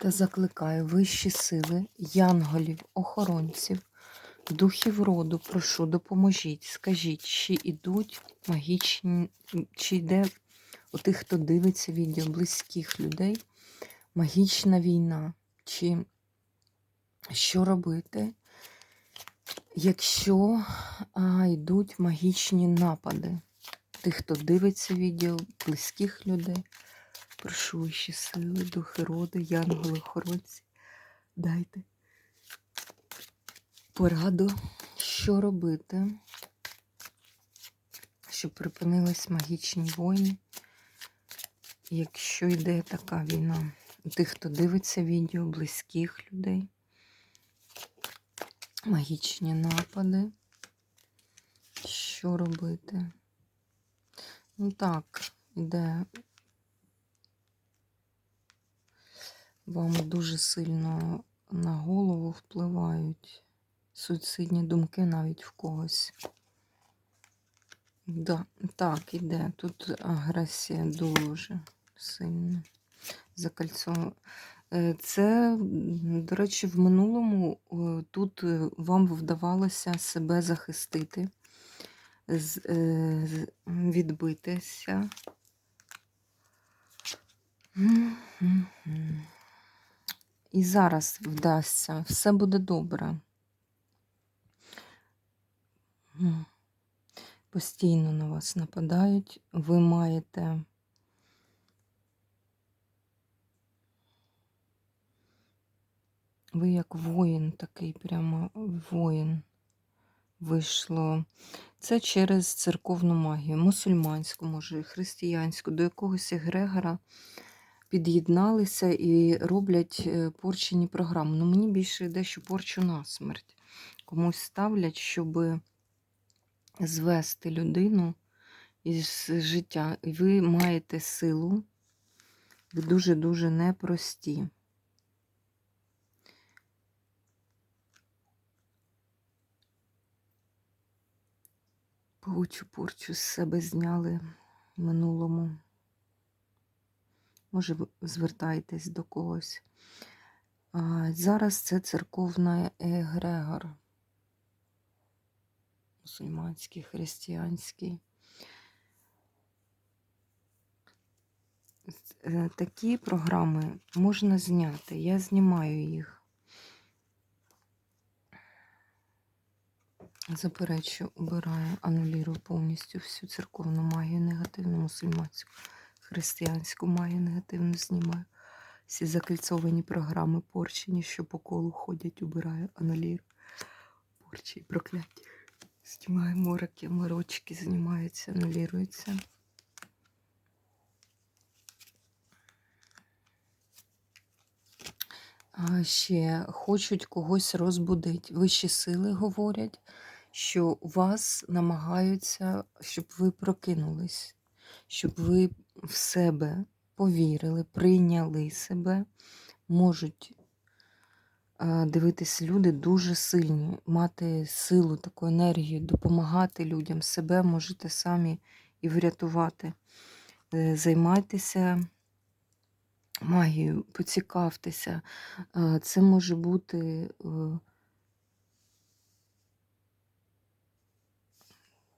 Та закликаю вищі сили, янголів, охоронців, духів роду, прошу, допоможіть, скажіть, чи йдуть магічні, чи йде у тих, хто дивиться відео близьких людей, магічна війна, чи що робити, якщо а, йдуть магічні напади, тих, хто дивиться відео, близьких людей. Прошу вищі сили, духи роду, янголи, охоронці, дайте пораду, що робити, щоб припинились магічні війни, якщо йде така війна. Тих, хто дивиться відео, близьких людей, магічні напади. Що робити? Ну так, іде вам дуже сильно на голову впливають суїцидні думки навіть в когось. Да, Так, іде. Тут агресія дуже сильна. Закальцована. Це, до речі, в минулому е, тут е, вам вдавалося себе захистити, е, відбитися. І зараз вдасться, все буде добре. Постійно на вас нападають, ви маєте ви як воїн, такий прямо воїн. Вийшло. Це через церковну магію, мусульманську, може, християнську, до якогось егрегора під'єдналися і роблять е, порчені програми. Ну, мені більше йде, що порчу на смерть. Комусь ставлять, щоб звести людину із життя. І ви маєте силу, ви дуже-дуже непрості. Паучу порчу з себе зняли минулому. Може, звертаєтесь до когось. Зараз це церковний егрегор. Мусульманський, християнський. Е, такі програми можна зняти. Я знімаю їх. Заперечу, обираю, анулірую повністю всю церковну магію негативну мусульманську християнську маю негативно знімаю. Всі закольцовані програми порчені, що по колу ходять, убираю, анулірую. Порчі і прокляття. Знімаю мороки, морочки знімаються, анулюються. А ще хочуть когось розбудити. Вищі сили говорять, що вас намагаються, щоб ви прокинулись, щоб ви в себе повірили, прийняли себе, можуть дивитись люди дуже сильні, мати силу, таку енергію, допомагати людям, себе можете самі і врятувати. Е, займайтеся магією, поцікавтеся. Це може бути.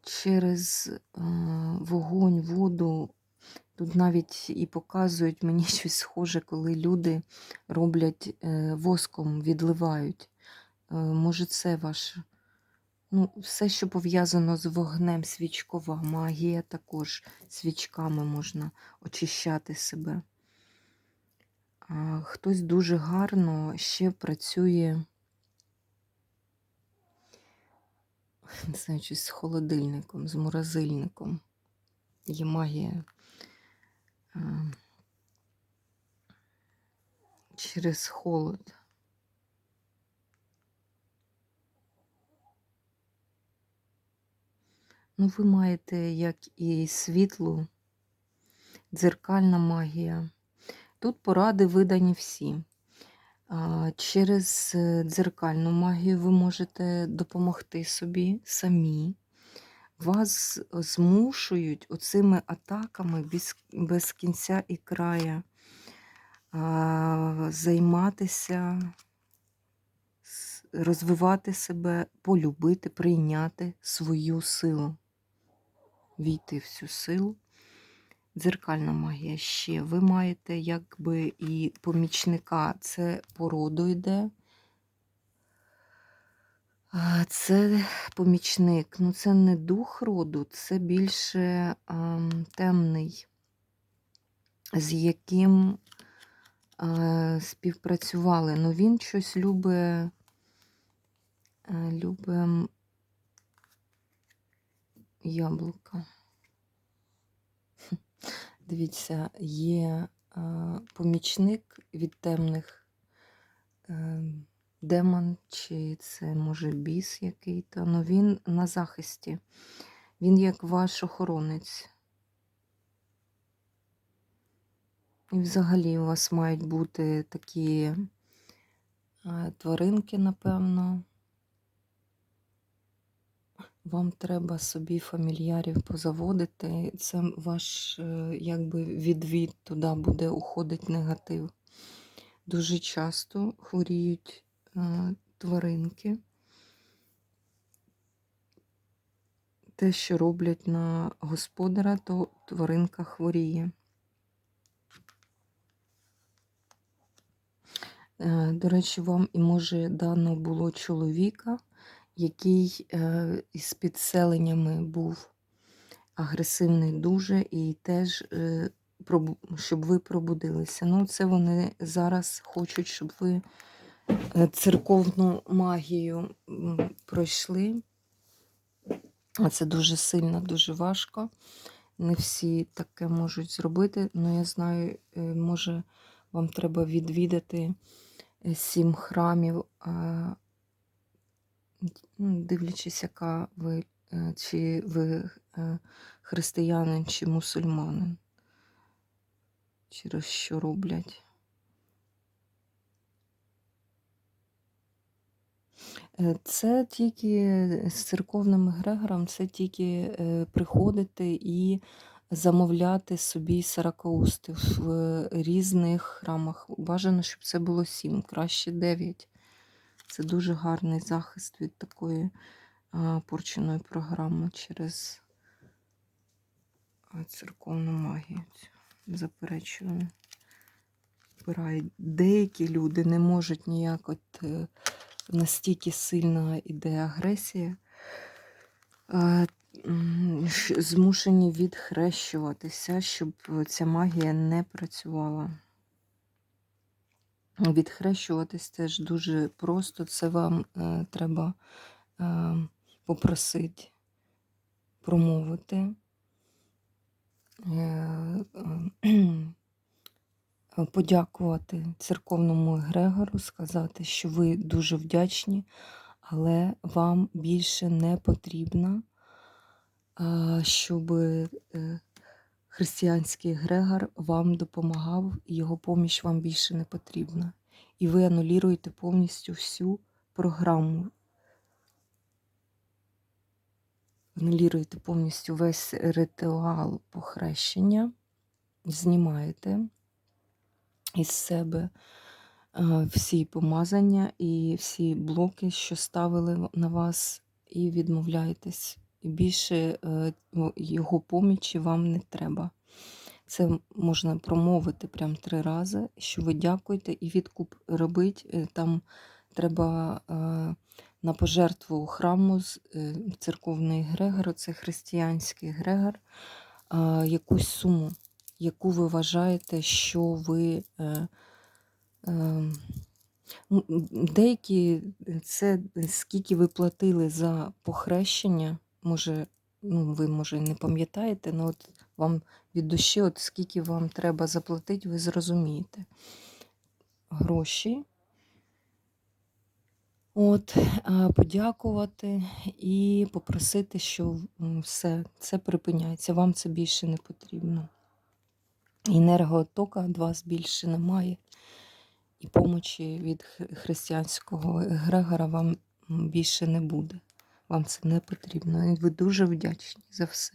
Через вогонь, воду Тут навіть і показують мені щось схоже, коли люди роблять е, воском, відливають. Е, може, це ваше. Ну, Все, що пов'язано з вогнем, свічкова магія, також свічками можна очищати себе. Хтось дуже гарно ще працює, не знаю, з холодильником, з морозильником. Є магія через холод. Ну, ви маєте як і світлу, дзеркальна магія. Тут поради видані всі. Через е, дзеркальну магію ви можете допомогти собі самі. Вас змушують оцими атаками без, без кінця і края займатися, розвивати себе, полюбити, прийняти свою силу, війти в цю силу. Дзеркальна магія ще. Ви маєте якби і помічника, це по роду йде. Це помічник, ну це не дух роду, це більше ем, темний, з яким е, співпрацювали. Ну він щось любить, е, любить яблука. Дивіться, є е, помічник від темних е, демон, чи це може біс який-то, але він на захисті. Він як ваш охоронець. І взагалі у вас мають бути такі е, тваринки, напевно. Вам треба собі фамільярів позаводити. Це ваш е, якби відвід туди буде уходить негатив. Дуже часто хворіють е, тваринки. Те, що роблять на господаря, то тваринка хворіє. Е, До речі, вам і може дано було чоловіка, який е, із підселеннями був агресивний дуже, і теж, е, щоб ви пробудилися. Ну, це вони зараз хочуть, щоб ви е, церковну магію пройшли. А це дуже сильно, дуже важко. Не всі таке можуть зробити. але я знаю, може, вам треба відвідати сім храмів, ну, дивлячись, яка ви, е, чи ви е, християнин, чи мусульманин, через що роблять. Е, Це тільки з церковним егрегором, це тільки приходити і замовляти собі саракаусти в різних храмах. Бажано, щоб це було сім, краще дев'ять. Це дуже гарний захист від такої порченої програми через церковну магію. Заперечую. Деякі люди не можуть ніяк от. е, настільки сильна іде агресія, змушені відхрещуватися, щоб ця магія не працювала. Відхрещуватись теж дуже просто. Це вам е, треба е, попросити, промовити. Е, е, подякувати церковному егрегору, сказати, що ви дуже вдячні, але вам більше не потрібно, а, щоб е, християнський егрегор вам допомагав, його поміч вам більше не потрібна. І ви анулюєте повністю всю програму. Анулюєте повністю весь ритуал похрещення, знімаєте із себе е, всі помазання і всі блоки, що ставили на вас, і відмовляєтесь. І більше е, ну, його помічі вам не треба. Це можна промовити прям три рази, що ви дякуєте, і відкуп робить. Е, Там треба е, на пожертву храму з церковний Грегор, це християнський Грегор, якусь суму яку ви вважаєте, що ви. Деякі це скільки ви платили за похрещення, може, ну, ви може не пам'ятаєте, але от вам від душі, от скільки вам треба заплатити, ви зрозумієте. гроші. От, подякувати і попросити, що все, це припиняється. Вам це більше не потрібно. Енерготока від вас більше немає. І помочі від християнського егрегора вам більше не буде. Вам це не потрібно. І ви дуже вдячні за все.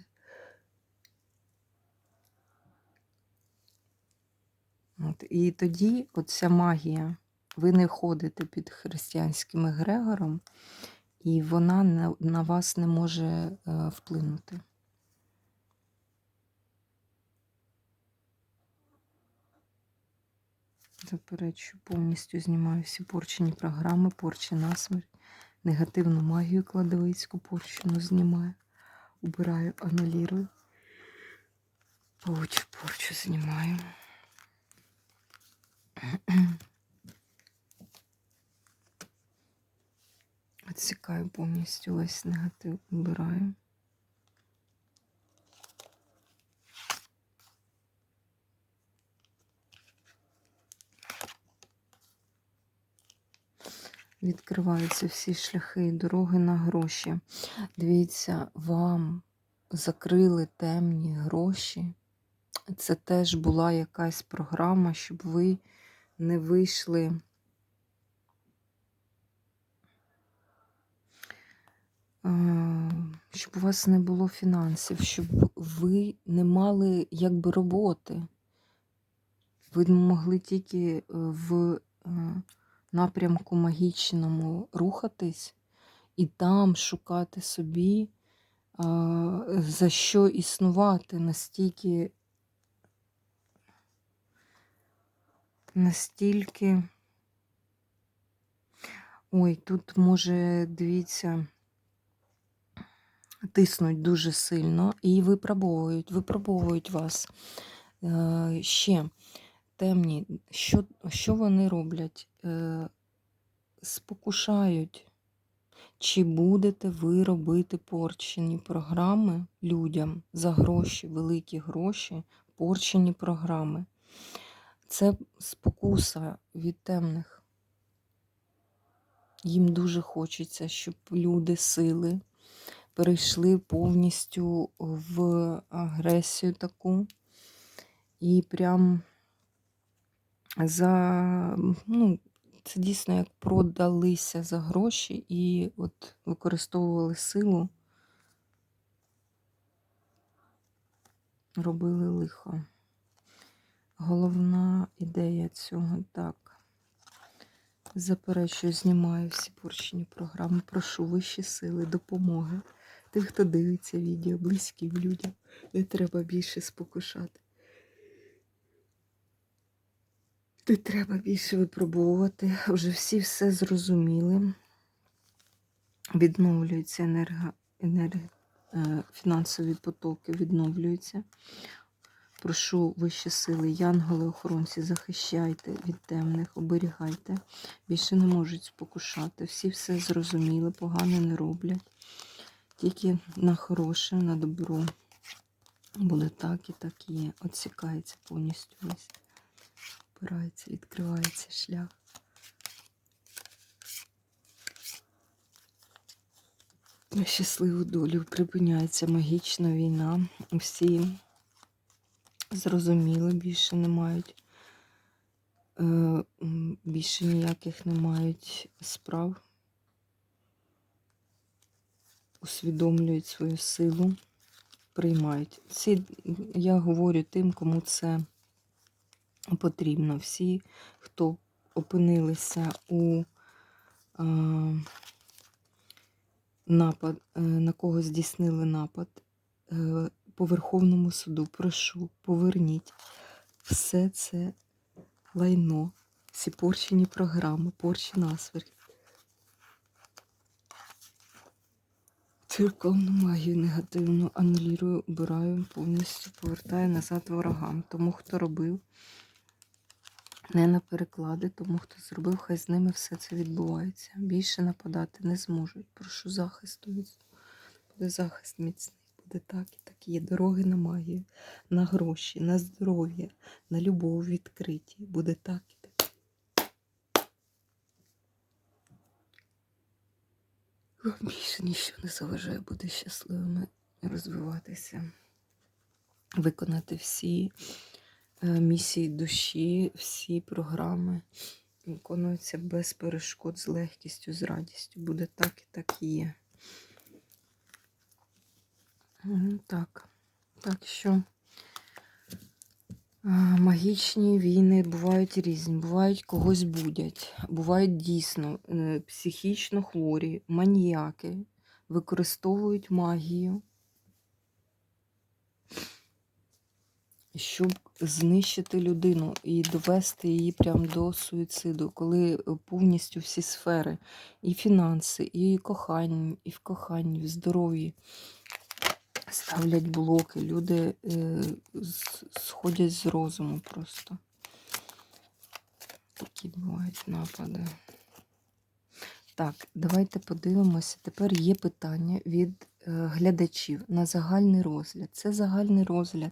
От, і тоді оця магія, ви не ходите під християнським егрегором, і вона на, вас не може е, вплинути. Заперечую, повністю знімаю всі порчені програми, порчі насмерть, негативну магію кладовицьку порщину знімаю, убираю, анулірую. Паучу порчу знімаю. Відсікаю повністю весь негатив, убираю. Відкриваються всі шляхи і дороги на гроші. Дивіться, вам закрили темні гроші. Це теж була якась програма, щоб ви не вийшли. е, Щоб у вас не було фінансів, щоб ви не мали якби роботи. Ви могли тільки е, в е, напрямку магічному рухатись і там шукати собі, за що існувати настільки, настільки. Ой, тут може, дивіться, тиснуть дуже сильно і випробовують, випробовують вас. Е, ще темні, що, що вони роблять? Е, спокушають. Чи будете ви робити порчені програми людям за гроші, великі гроші, порчені програми? Це спокуса від темних. Їм дуже хочеться, щоб люди сили перейшли повністю в агресію таку і прям за, ну, це дійсно як продалися за гроші і от використовували силу, робили лихо. Головна ідея цього так. Заперечую, знімаю всі порчені програми. Прошу вищі сили, допомоги. Тих, хто дивиться відео, близьким людям. Не треба більше спокушати. Не треба більше випробовувати. Вже всі все зрозуміли. Відновлюються енерго, енерго, е, фінансові потоки, відновлюються. Прошу вищі сили, янголи, охоронці, захищайте від темних, оберігайте. Більше не можуть спокушати. Всі все зрозуміли, погано не роблять. Тільки на хороше, на добро. Буде так і так є. Отсікається повністю весь. Опирається, відкривається шлях. Щасливу долю припиняється магічна війна. Всі зрозуміли, більше не мають, е, більше ніяких не мають справ. Усвідомлюють свою силу, приймають. Ці, я говорю тим, кому це потрібно. Всі, хто опинилися у е, напад, е, на кого здійснили напад, е, по Верховному суду прошу, поверніть все це лайно, всі порчені програми, порчі насверть. Церковну магію негативну анулірую, убираю, повністю повертаю назад ворогам. Тому, хто робив, не на переклади, тому хто зробив, хай з ними все це відбувається. Більше нападати не зможуть. Прошу захисту міцного. Буде захист міцний, буде так і так є. Дороги на магію, на гроші, на здоров'я, на любов відкриті. Буде так і так. Більше нічого не заважає, бути щасливими, розвиватися, виконати всі місії душі, всі програми. Виконуються без перешкод, з легкістю, з радістю. Буде так і так і є. Так. Так що магічні війни бувають різні, бувають когось будять, бувають дійсно е, психічно хворі, маніяки, використовують магію, щоб знищити людину і довести її прямо до суїциду, коли е, повністю всі сфери, і фінанси, і кохання, і в коханні, в здоров'ї ставлять блоки, люди е, сходять з розуму просто. Такі бувають напади. Так, давайте подивимося. Тепер є питання від е, глядачів на загальний розгляд. Це загальний розгляд.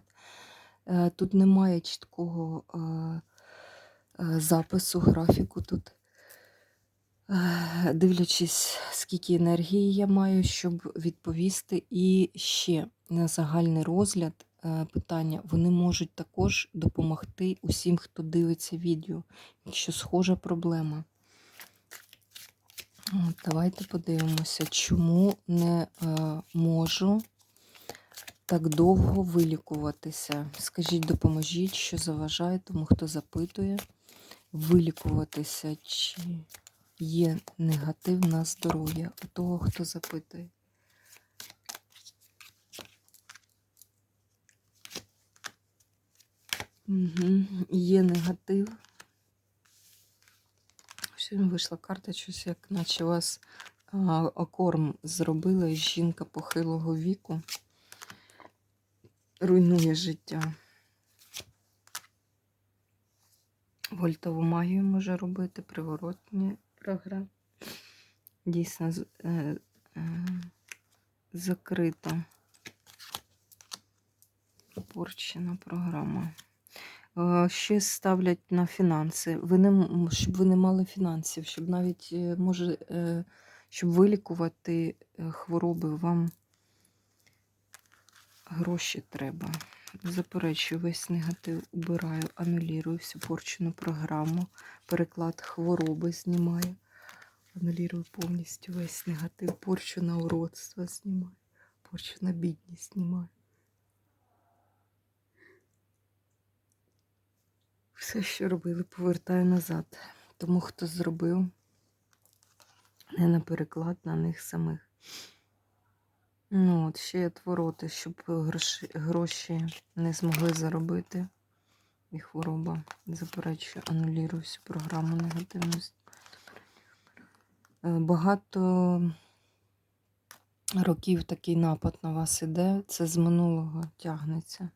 Е, тут немає чіткого е, е, запису, графіку тут. Дивлячись, скільки енергії я маю, щоб відповісти. І ще на загальний розгляд питання, вони можуть також допомогти усім, хто дивиться відео, якщо схожа проблема. От, Давайте подивимося, чому не можу так довго вилікуватися. Скажіть, допоможіть, що заважає тому, хто запитує, вилікуватися, чи є негатив на здоров'я у того, хто запитує. Угу. Є негатив. Сьогодні вийшла карта, щось як наче вас а, окорм зробила жінка похилого віку. Руйнує життя. Вольтову магію може робити, приворотні програми. Дійсно е, е, закрита. Порчена програма. Е, Ще ставлять на фінанси. Ви не, щоб ви не мали фінансів, щоб навіть е, може, щоб вилікувати хвороби, вам гроші треба. Заперечую весь негатив, убираю, анулірую всю порчену програму, переклад хвороби знімаю. Анулірую повністю весь негатив, порчу на уродство знімаю, порчу на бідність знімаю. Все, що робили, повертаю назад. Тому хто зробив, не на переклад на них самих. Ну, от ще є твороти, щоб гроші, гроші не змогли заробити. І хвороба. Заперечую, анулірую всю програму негативності. Е, Багато років такий напад на вас іде. Це з минулого тягнеться.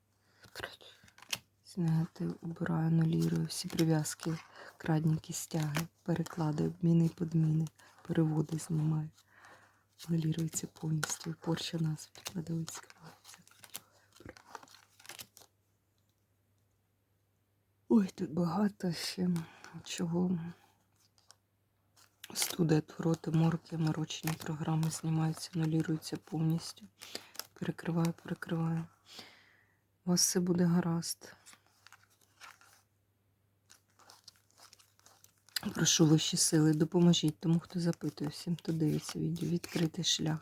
Негатив убираю, анулірую всі прив'язки, крадніки, стяги, переклади, обміни подміни, переводи знімаю. Анулірується повністю. Порча нас підкладають, скривається. Ой, тут багато ще чого. Студи, твороти, морки, морочені програми знімаються, анулюються повністю. Перекриваю, перекриваю. У вас все буде гаразд. Прошу вищі сили, допоможіть тому, хто запитує, всім, хто дивиться відео, відкрити шлях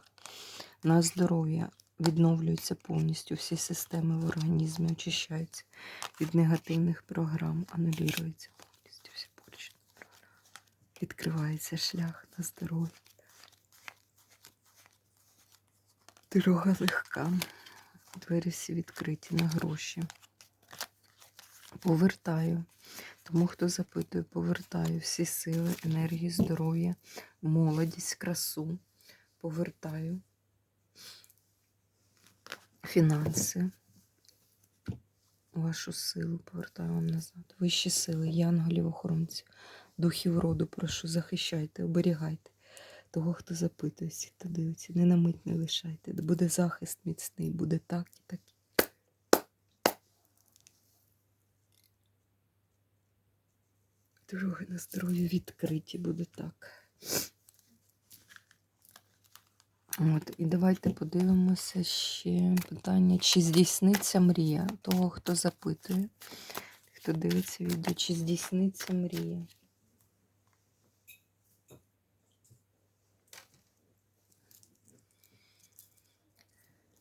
на здоров'я. Відновлюються повністю всі системи в організмі, очищаються від негативних програм, анулюються повністю всі порчі. Відкривається шлях на здоров'я. Дорога легка. Двері всі відкриті на гроші. Повертаю. Тому, хто запитує, повертаю всі сили, енергію, здоров'я, молодість, красу. Повертаю фінанси, вашу силу повертаю вам назад. Вищі сили, янголів, охоронців, духів роду, прошу, захищайте, оберігайте того, хто запитує, всіх, хто дивиться. Не на мить не лишайте. Буде захист міцний, буде так і так. Дороги на здоров'я відкриті, буде так. От, і давайте подивимося ще питання, чи здійсниться мрія того, хто запитує, хто дивиться відео, чи здійсниться мрія.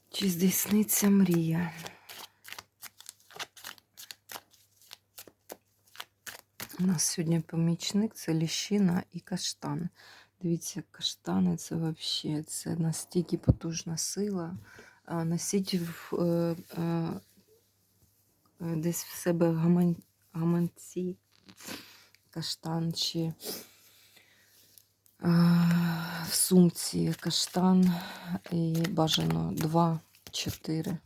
Чи здійсниться мрія? У нас сьогодні помічник це ліщина і каштан. Дивіться, каштани це взагалі це настільки потужна сила. Носіть в, е, е, е, десь в себе гаман, гаманці каштан чи в сумці каштан і бажано 2-4.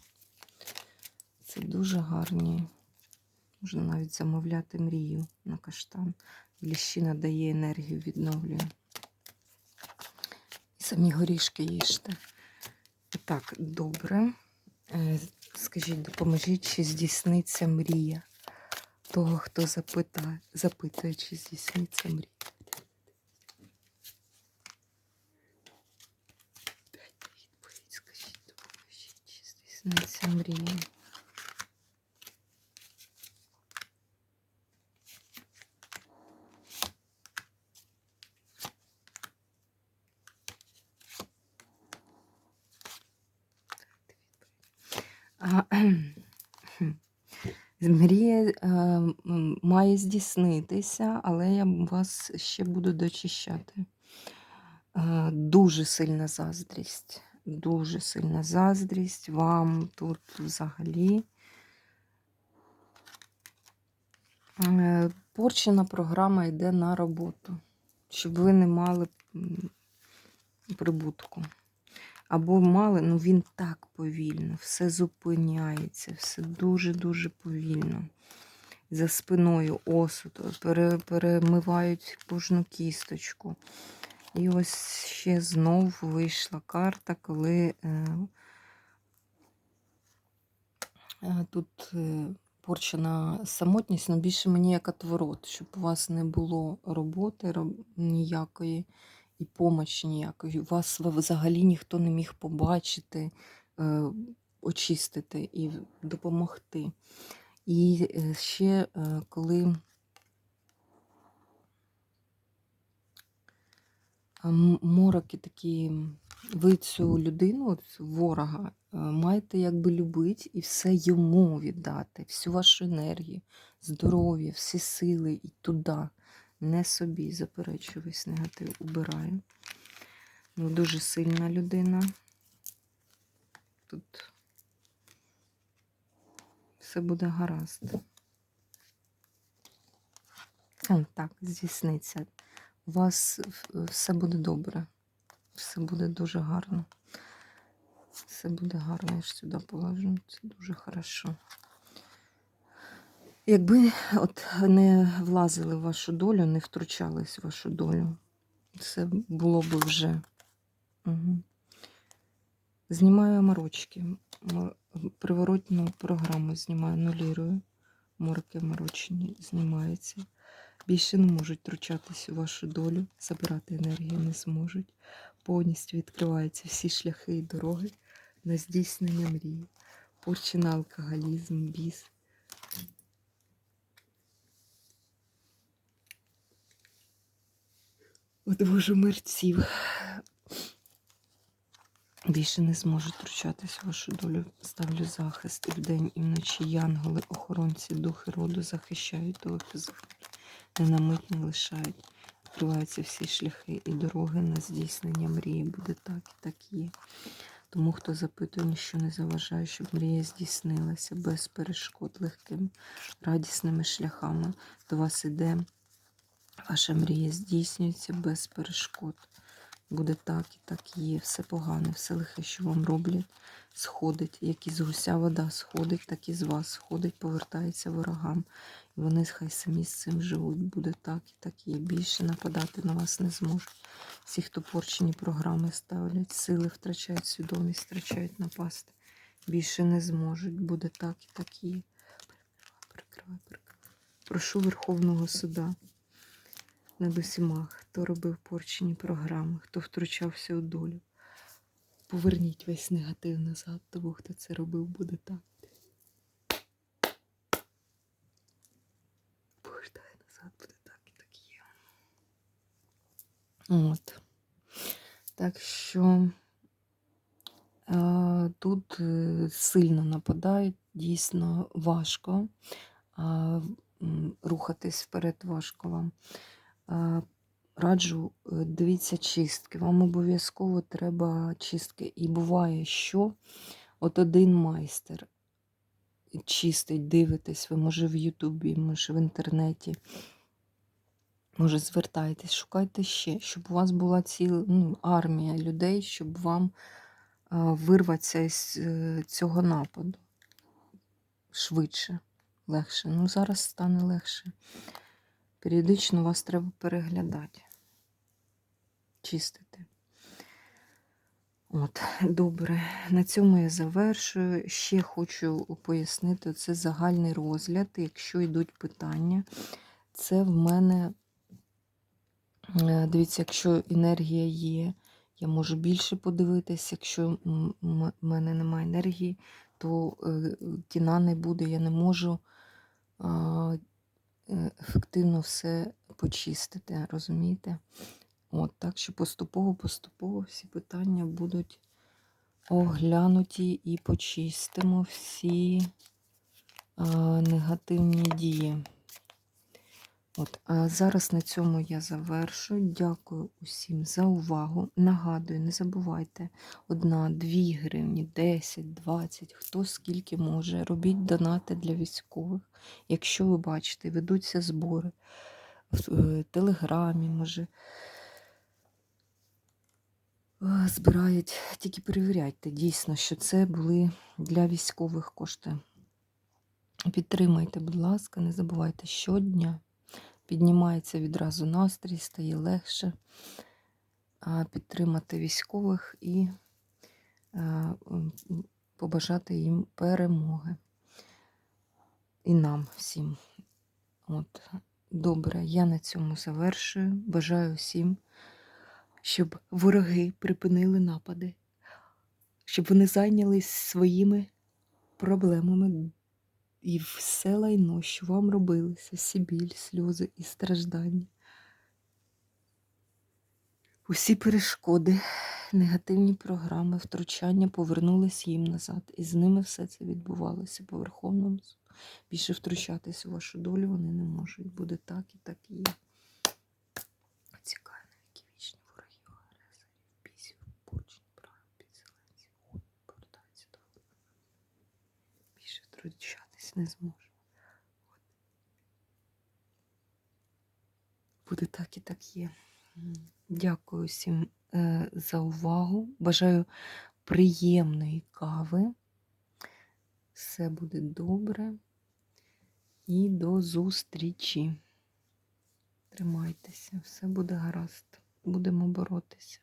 Це дуже гарні. Можна навіть замовляти мрію на каштан. Ліщина дає енергію, відновлює. І самі горішки їжте. Так, добре. Е, Скажіть, допоможіть, чи здійсниться мрія того, хто запитає, запитує, чи здійсниться мрія. Дайте відповідь, скажіть, допоможіть, чи здійсниться мрія. Мрія е, має здійснитися, але я вас ще буду дочищати. Е, Дуже сильна заздрість. Дуже сильна заздрість вам тут взагалі. Е, Порчена програма йде на роботу, щоб ви не мали прибутку. Або мали, ну він так повільно, все зупиняється, все дуже-дуже повільно. За спиною осуд, пере, перемивають кожну кісточку. І ось ще знов вийшла карта, коли е, е, тут е, порчена самотність, але більше мені як отворот, щоб у вас не було роботи роб- ніякої і помочі ніякої. Вас взагалі ніхто не міг побачити, е, очистити і допомогти. І е, ще е, коли мороки такі, ви цю людину, ворога, маєте якби любити і все йому віддати, всю вашу енергію, здоров'я, всі сили і туди. Не собі заперечую весь негатив, убираю. Ну, дуже сильна людина. Тут все буде гаразд. О, так, здійсниться. У вас все буде добре. Все буде дуже гарно. Все буде гарно, я ж сюди положу. Це дуже хорошо. Якби от не влазили в вашу долю, не втручались в вашу долю, це було б вже. Угу. Знімаю морочки. Приворотну програму знімаю, нулірую. Морки морочені знімаються. Більше не можуть втручатись у вашу долю, забирати енергію не зможуть. Повністю відкриваються всі шляхи і дороги на здійснення мрії. Порчена алкоголізм, біс. Одвожу мерців. Більше не зможуть втручатись вашу долю. Ставлю захист і вдень, і вночі янголи, охоронці, духи роду захищають хто. Не на мить не лишають. Відкриваються всі шляхи і дороги на здійснення мрії. Буде так і так є. Тому, хто запитує, ніщо не заважає, щоб мрія здійснилася без перешкод, легкими, радісними шляхами. До вас іде, ваша мрія здійснюється без перешкод. Буде так і так є. Все погане, все лихе, що вам роблять, сходить. Як із гуся вода сходить, так і з вас сходить, повертається ворогам. І вони хай самі з цим живуть. Буде так і так є. Більше нападати на вас не зможуть. Всі, хто порчені програми ставлять, сили втрачають свідомість, втрачають напасти. Більше не зможуть. Буде так і так є. Перекривай, перекривай. Прошу Верховного суда над усіма, хто робив порчені програми, хто втручався у долю. Поверніть весь негатив назад, тому хто це робив, буде так. Повертає назад, буде так і так є. От. Так що е, тут е, сильно нападають, дійсно важко. Рухатись вперед важко вам. Раджу, е, дивіться чистки. Вам обов'язково треба чистки. І буває, що от один майстер чистить, дивитесь, ви може в Ютубі, може в інтернеті. Може, звертайтесь, шукайте ще, щоб у вас була ціла ну, армія людей, щоб вам вирватися із е, цього нападу швидше, легше. Ну, зараз стане легше. Періодично вас треба переглядати, чистити. От, добре, на цьому я завершую. Ще хочу пояснити, це загальний розгляд. Якщо йдуть питання, це в мене, е, дивіться, якщо енергія є, я можу більше подивитись. Якщо в мене немає енергії, то е, кіна не буде, я не можу е, ефективно все почистити, розумієте? От, так що поступово-поступово всі питання будуть оглянуті і почистимо всі е, негативні дії. От, а зараз на цьому я завершую. Дякую усім за увагу. Нагадую, не забувайте, одна, дві гривні, 10, 20, хто скільки може. Робіть донати для військових. Якщо ви бачите, ведуться збори в е, Телеграмі, може. е, Збирають, тільки перевіряйте дійсно, що це були для військових кошти. Підтримайте, будь ласка, не забувайте щодня. Піднімається відразу настрій, стає легше підтримати військових і м, побажати їм перемоги. І нам всім. От. Добре, я на цьому завершую. Бажаю всім, щоб вороги припинили напади, щоб вони зайнялись своїми проблемами і все лайно, що вам робилося, всі біль, сльози і страждання. Усі перешкоди, негативні програми, втручання повернулись їм назад. І з ними все це відбувалося по Верховному суду. Більше втручатись у вашу долю вони не можуть. Буде так і так і є. Цікаво, які вічні вороги, агресорів, бісів, порчень, прав, підселенців, повертаються до більше втручатись не зможу. От. Буде так і так є. Дякую всім е, за увагу. Бажаю приємної кави. Все буде добре. І до зустрічі. Тримайтеся, все буде гаразд. Будемо боротися.